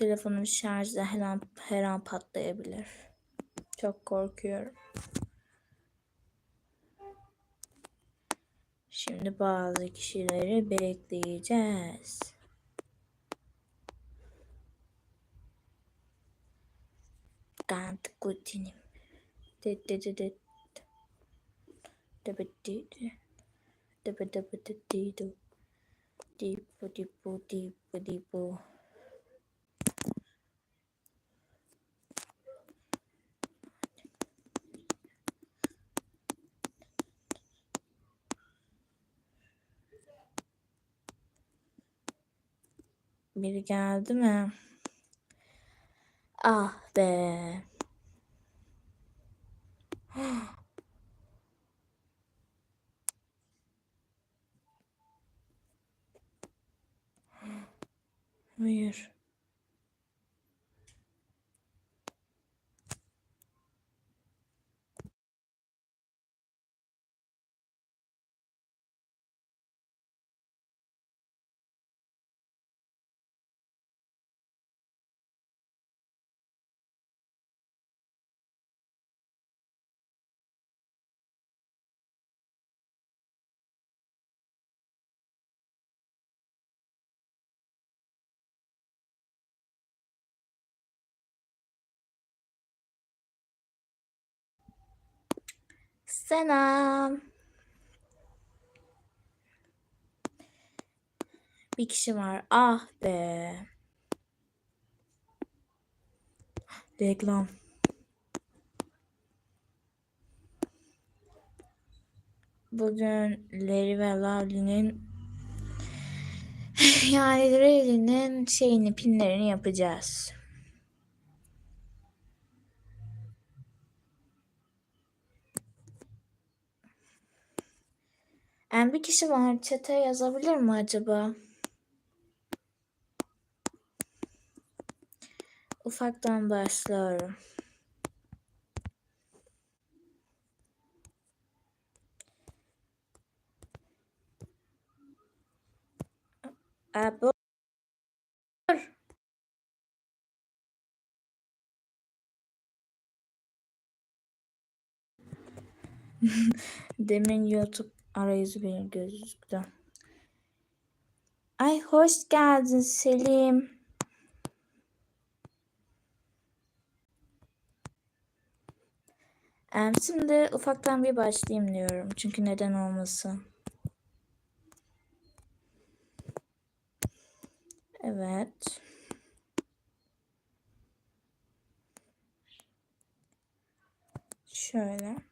Telefonum şarjda her an, her an patlayabilir. Çok korkuyorum. Şimdi bazı kişileri bekleyeceğiz. Kant kutinim. Dıt dıt dıt dıt. Dıbıt dıt. Dıbıt dıbıt dıt dıt. Dipu dipu dipu dipu. Biri geldi mi? Ah be. Hayır. Selam. Bir kişi var. Ah be. Reklam. Bugün Larry ve Lavly'nin yani Larry'nin şeyini pinlerini yapacağız. Yani bir kişi var. Çete yazabilir mi acaba? Ufaktan başlıyorum. Aa, bu- Demin YouTube arayüzü benim gözüktü. Ay hoş geldin Selim. Şimdi ufaktan bir başlayayım diyorum. Çünkü neden olmasın. Evet. Şöyle.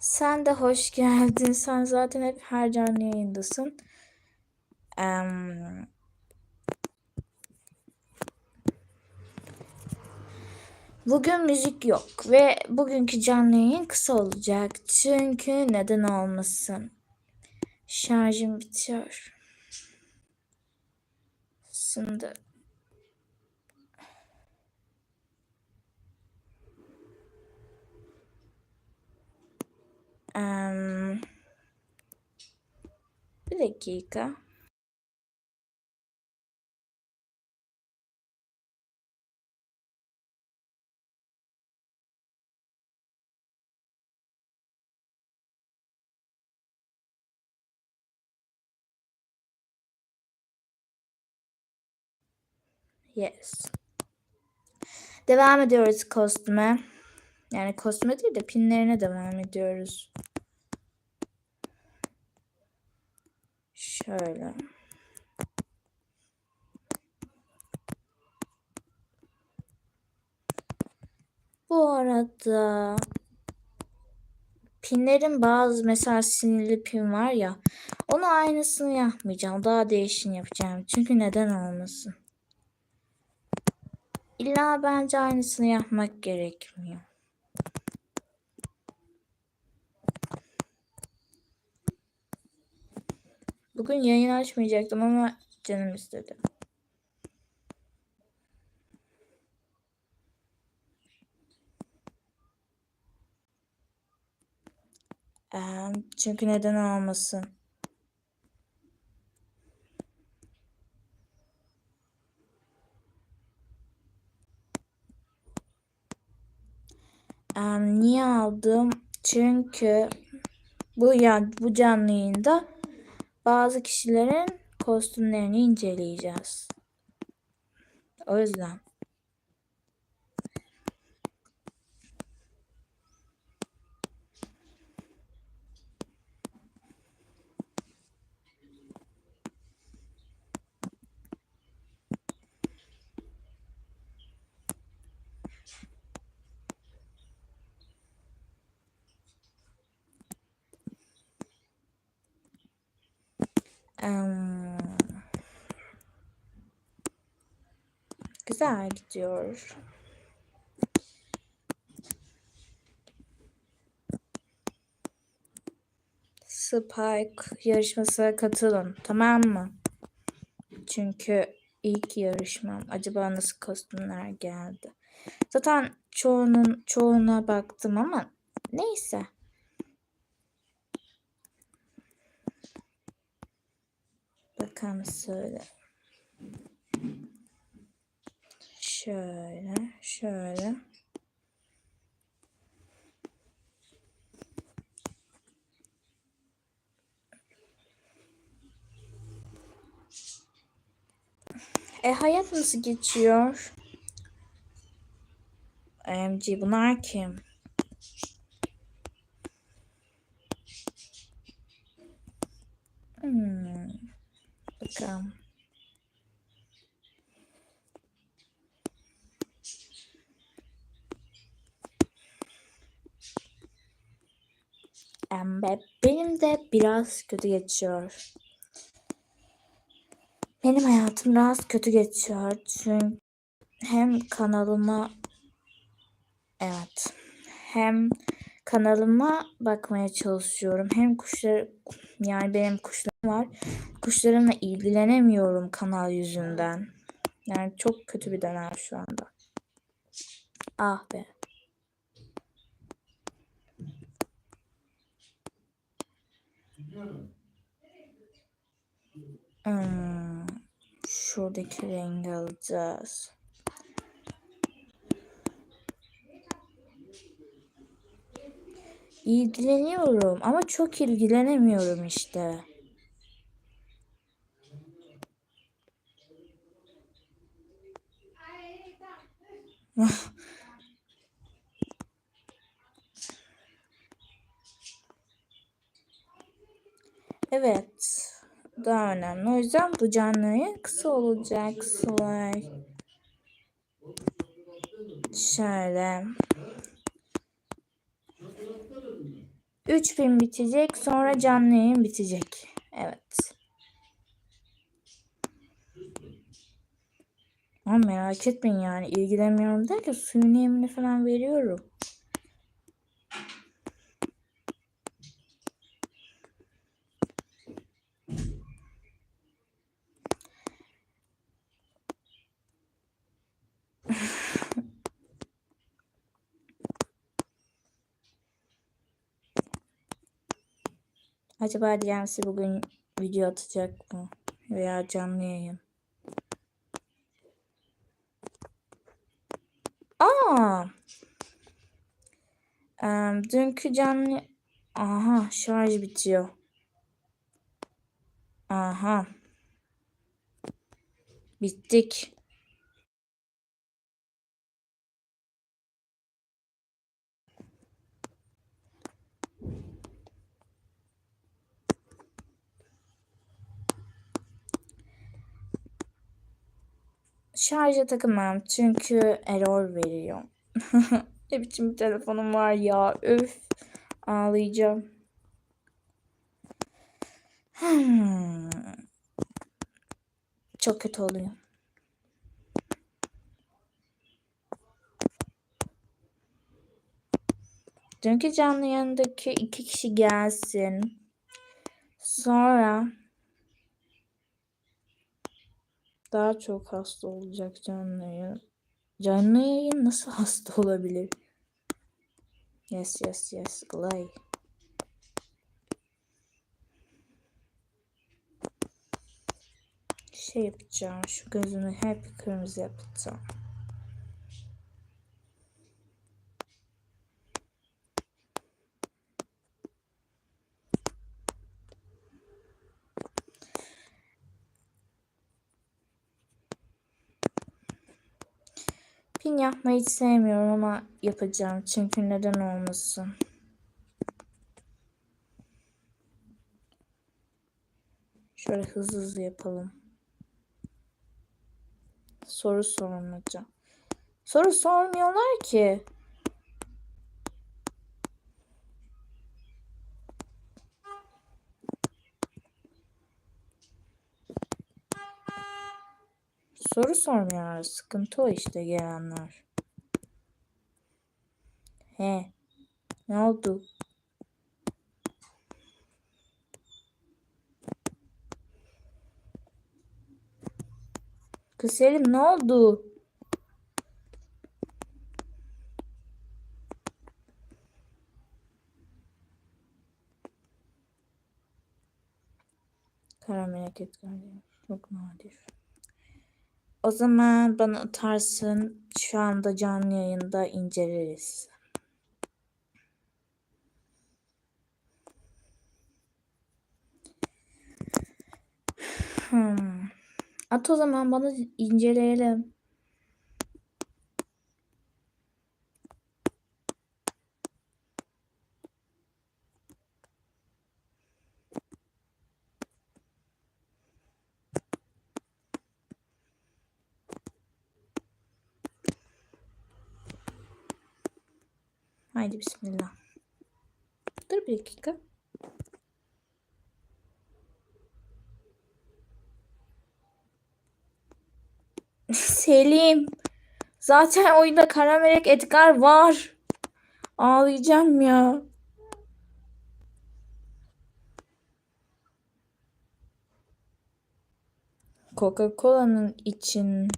Sen de hoş geldin. Sen zaten hep her canlı yayındasın. Em, Bugün müzik yok ve bugünkü canlı yayın kısa olacak. Çünkü neden olmasın? Şarjım bitiyor. Şimdi em, bir dakika. Yes. Devam ediyoruz kostüme. Yani kostüme değil de pinlerine devam ediyoruz. Şöyle. Bu arada pinlerin bazı mesela sinirli pin var ya onu aynısını yapmayacağım. Daha değişini yapacağım. Çünkü neden olmasın? İlla bence aynısını yapmak gerekmiyor. Bugün yayın açmayacaktım ama canım istedi. Çünkü neden olmasın? Niye aldım? Çünkü bu ya bu canlı yayında bazı kişilerin kostümlerini inceleyeceğiz. O yüzden. Güzel gidiyor. Spike yarışmasına katılın. Tamam mı? Çünkü ilk yarışmam. Acaba nasıl kostümler geldi? Zaten çoğunun çoğuna baktım ama neyse. Bakalım söyle. Şöyle, şöyle. E hayat nasıl geçiyor? MG bunlar kim? Hmm. Bakalım. Benim de biraz kötü geçiyor. Benim hayatım biraz kötü geçiyor çünkü hem kanalıma evet hem kanalıma bakmaya çalışıyorum hem kuşlar yani benim kuşlarım var kuşlarımla ilgilenemiyorum kanal yüzünden yani çok kötü bir dönem şu anda ah be Hmm, şuradaki rengi alacağız. İlgileniyorum ama çok ilgilenemiyorum işte. Evet. Daha önemli. O yüzden bu canlı yayın kısa olacak. Slay. Şöyle. 3000 bitecek. Sonra canlı bitecek. Evet. Ama merak etmeyin yani ilgilenmiyorum derken suyun yemini falan veriyorum. Acaba DMC bugün video atacak mı? Veya canlı yayın. Aa! Em, dünkü canlı... Aha şarj bitiyor. Aha. Bittik. Şarja takamam çünkü error veriyor. ne biçim bir telefonum var ya. Öf. Ağlayacağım. Hmm. Çok kötü oluyor. Dünkü canlı yayındaki iki kişi gelsin. Sonra daha çok hasta olacak canlı yayın. Canlı yayın nasıl hasta olabilir? Yes yes yes Glay. Şey yapacağım şu gözümü hep kırmızı yapacağım. Pin yapmayı hiç sevmiyorum ama yapacağım. Çünkü neden olmasın. Şöyle hızlı hızlı yapalım. Soru sormaca. Soru sormuyorlar ki. Soru sormuyorlar. Sıkıntı o işte gelenler. He. Ne oldu? Kız Selim ne oldu? Kara melek etkileri çok nadir. O zaman bana atarsın. Şu anda canlı yayında inceleriz. Hmm. At o zaman bana inceleyelim. Haydi bismillah. Dur bir dakika. Selim. Zaten oyunda Kara Melek Edgar var. Ağlayacağım ya. Coca-Cola'nın için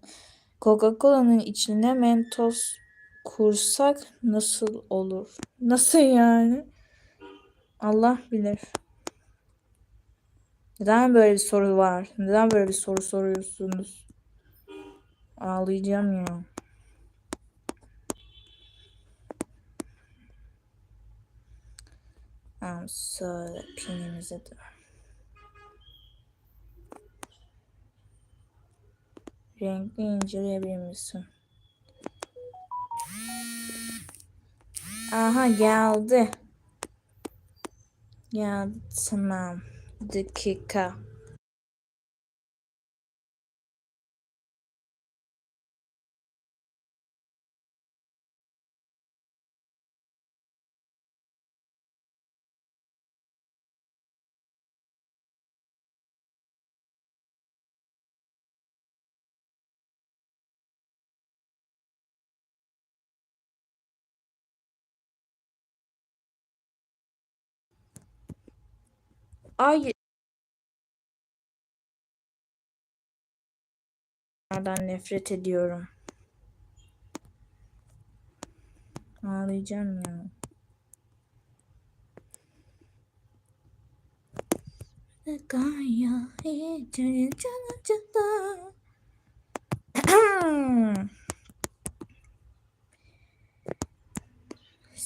Coca-Cola'nın içine Mentos kursak nasıl olur? Nasıl yani? Allah bilir. Neden böyle bir soru var? Neden böyle bir soru soruyorsunuz? Ağlayacağım ya. Tamam şöyle pinimize de. Renkli inceleyebilir misin? Aha geldi. Geldi tamam. Dakika. Ay. Onlardan nefret ediyorum. Ağlayacağım ya. Gaya can can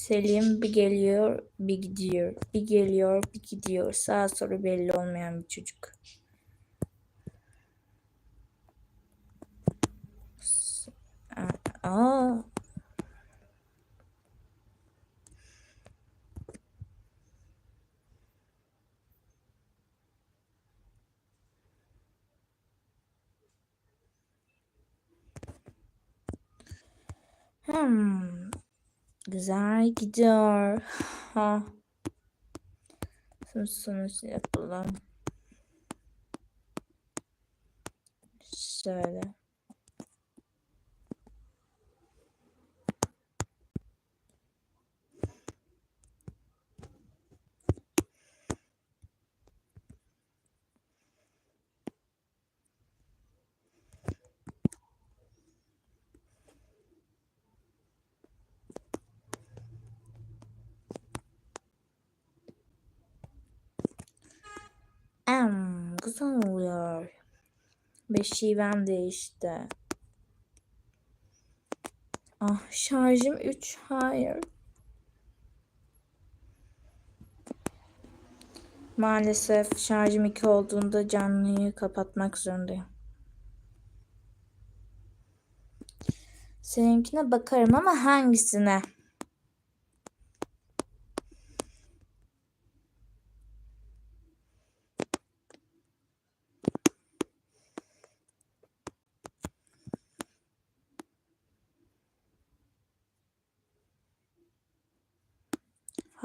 Selim bir geliyor, bir gidiyor. Bir geliyor, bir gidiyor. Sağ soru belli olmayan bir çocuk. Aa. Hmm. Güzel gidiyor. Ha. Şimdi sonuç yapalım. Şöyle. Em, güzel oluyor. Ve şivem değişti. Ah şarjım 3. Hayır. Maalesef şarjım 2 olduğunda canlıyı kapatmak zorundayım. Seninkine bakarım ama hangisine?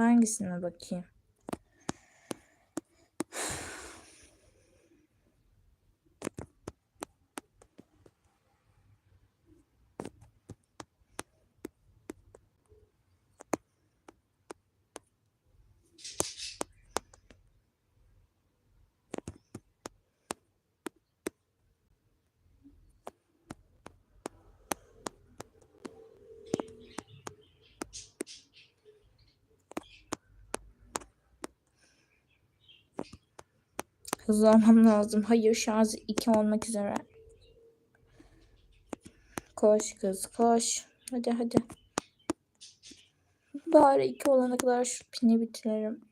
Hangisine bakayım? Hızlı olmam lazım. Hayır şarjı 2 olmak üzere. Koş kız koş. Hadi hadi. Bari 2 olana kadar şu pini bitirelim.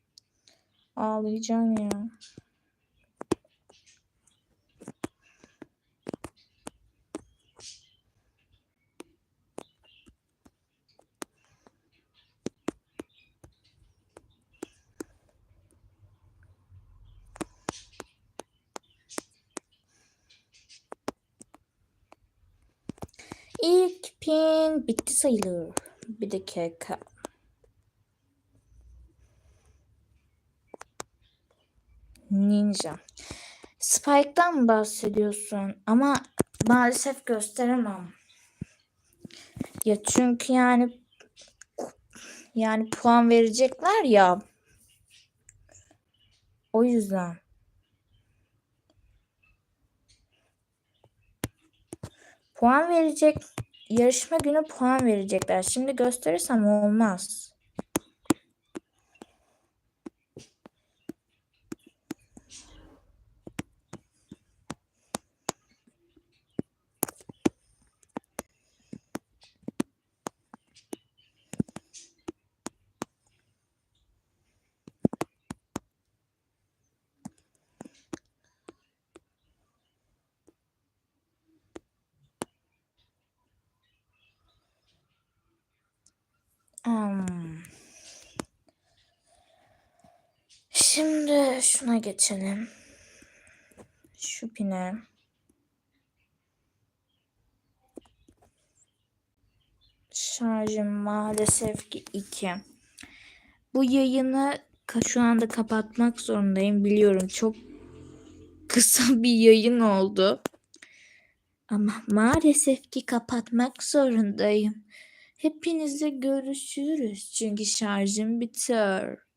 Ağlayacağım ya. İlk pin bitti sayılır. Bir dakika. Ninja. Spike'dan mı bahsediyorsun? Ama maalesef gösteremem. Ya çünkü yani yani puan verecekler ya. O yüzden. Puan verecek. Yarışma günü puan verecekler. Şimdi gösterirsem olmaz. Hmm. Şimdi şuna geçelim. Şu pine. Şarjım maalesef ki 2. Bu yayını şu anda kapatmak zorundayım. Biliyorum çok kısa bir yayın oldu. Ama maalesef ki kapatmak zorundayım. Hepinizle görüşürüz çünkü şarjım biter.